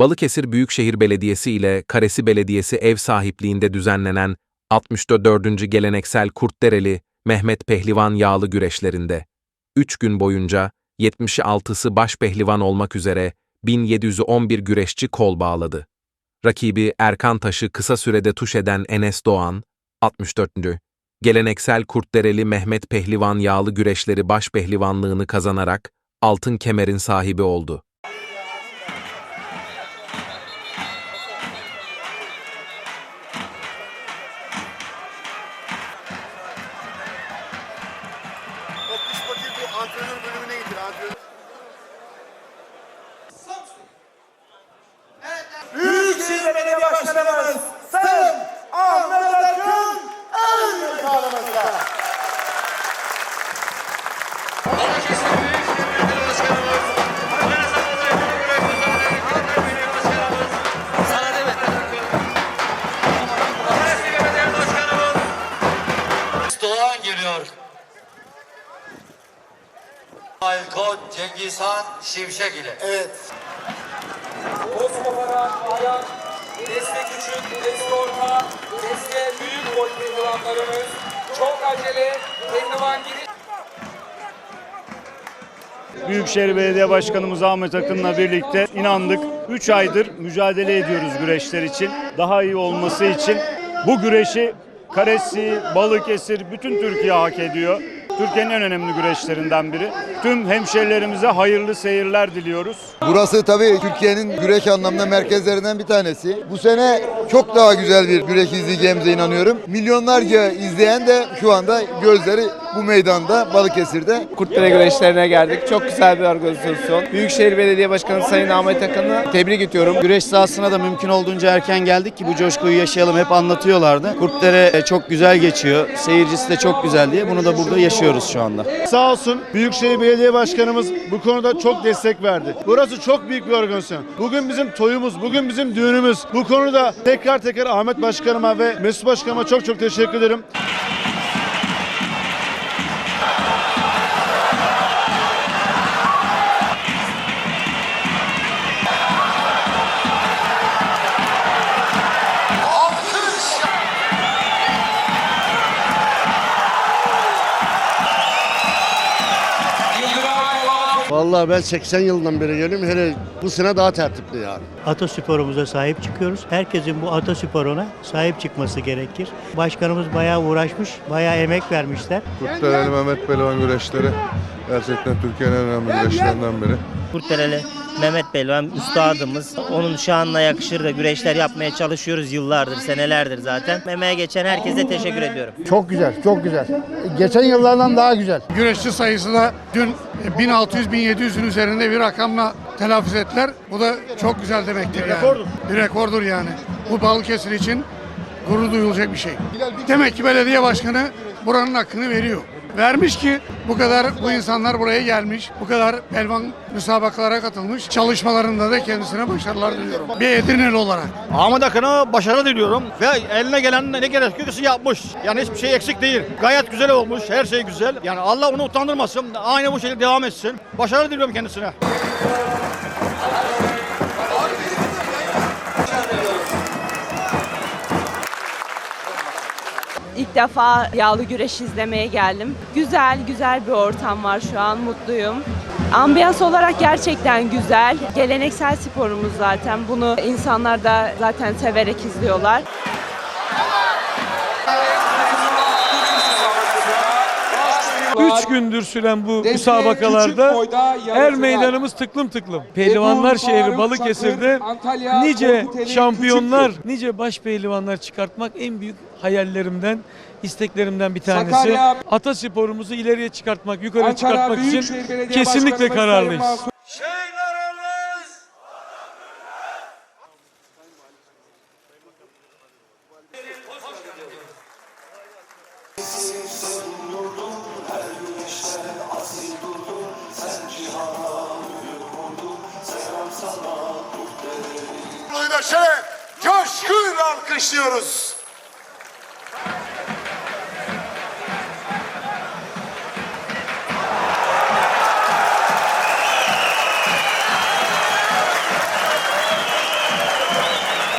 Balıkesir Büyükşehir Belediyesi ile Karesi Belediyesi ev sahipliğinde düzenlenen 64. Geleneksel Kurtdereli Mehmet Pehlivan yağlı güreşlerinde 3 gün boyunca 76'sı baş pehlivan olmak üzere 1711 güreşçi kol bağladı. Rakibi Erkan Taş'ı kısa sürede tuş eden Enes Doğan, 64. Geleneksel Kurtdereli Mehmet Pehlivan yağlı güreşleri baş pehlivanlığını kazanarak altın kemerin sahibi oldu. Aykut Cengizhan Şimşek ile. Evet. Bozkapara, Ayan, Deste Küçük, Deste Orta, Deste Büyük boy pehlivanlarımız çok acele pehlivan giriş Büyükşehir Belediye Başkanımız Ahmet Akın'la birlikte inandık. 3 aydır mücadele ediyoruz güreşler için. Daha iyi olması için bu güreşi Karesi, Balıkesir, bütün Türkiye hak ediyor. Türkiye'nin en önemli güreşlerinden biri. Tüm hemşerilerimize hayırlı seyirler diliyoruz. Burası tabii Türkiye'nin güreş anlamda merkezlerinden bir tanesi. Bu sene çok daha güzel bir güreş izleyeceğimize inanıyorum. Milyonlarca izleyen de şu anda gözleri bu meydanda Balıkesir'de. Kurtdere güreşlerine geldik. Çok güzel bir organizasyon. Büyükşehir Belediye Başkanı Sayın Ahmet Akın'ı tebrik ediyorum. Güreş sahasına da mümkün olduğunca erken geldik ki bu coşkuyu yaşayalım. Hep anlatıyorlardı. Kurtlere çok güzel geçiyor. Seyircisi de çok güzel diye. Bunu da burada yaşıyoruz şu anda. Sağ olsun Büyükşehir Belediye Başkanımız bu konuda çok destek verdi. Burası çok büyük bir organizasyon. Bugün bizim toyumuz, bugün bizim düğünümüz. Bu konuda tekrar tekrar Ahmet Başkanıma ve Mesut Başkanıma çok çok teşekkür ederim. Vallahi ben 80 yılından beri geliyorum. Hele bu sene daha tertipli yani. Atasporumuza sahip çıkıyoruz. Herkesin bu atasporuna sahip çıkması gerekir. Başkanımız bayağı uğraşmış, bayağı emek vermişler. Kurtdereli Mehmet Pehlivan güreşleri gerçekten Türkiye'nin en önemli güreşlerinden biri. Kurtdereli Mehmet Belvan üstadımız. Onun şanına yakışır da güreşler yapmaya çalışıyoruz yıllardır, senelerdir zaten. Emeğe geçen herkese teşekkür ediyorum. Çok güzel, çok güzel. Geçen yıllardan daha güzel. Güreşçi sayısı da dün 1600-1700'ün üzerinde bir rakamla telaffuz ettiler. Bu da çok güzel demektir yani. Bir rekordur yani. Bu Balıkesir için gurur duyulacak bir şey. Demek ki belediye başkanı buranın hakkını veriyor. Vermiş ki bu kadar bu insanlar buraya gelmiş, bu kadar elvan müsabakalara katılmış. Çalışmalarında da kendisine başarılar diliyorum. Bir Edirneli olarak. Ahmet Akın'a başarı diliyorum. Ve eline gelen ne gerekiyorsa yapmış. Yani hiçbir şey eksik değil. Gayet güzel olmuş. Her şey güzel. Yani Allah onu utandırmasın. Aynı bu şekilde devam etsin. Başarı diliyorum kendisine. İlk defa yağlı güreş izlemeye geldim. Güzel, güzel bir ortam var şu an, mutluyum. Ambiyans olarak gerçekten güzel. Geleneksel sporumuz zaten. Bunu insanlar da zaten severek izliyorlar. Üç gündür süren bu müsabakalarda her meydanımız tıklım tıklım. Pehlivanlar şehri Balıkesir'de nice şampiyonlar, nice baş pehlivanlar çıkartmak en büyük hayallerimden, isteklerimden bir tanesi. Atasporumuzu ileriye çıkartmak, yukarı çıkartmak için kesinlikle kararlıyız. Burayı da şöyle coşkun alkışlıyoruz.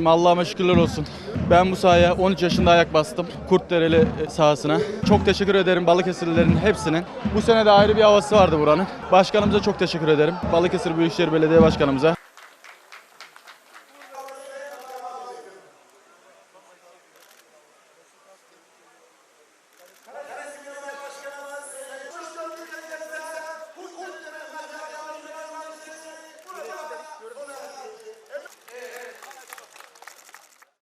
Allah'ıma şükürler olsun. Ben bu sahaya 13 yaşında ayak bastım. Kurtdereli sahasına. Çok teşekkür ederim Balıkesirlilerin hepsinin. Bu sene de ayrı bir havası vardı buranın. Başkanımıza çok teşekkür ederim. Balıkesir Büyükşehir Belediye Başkanımıza.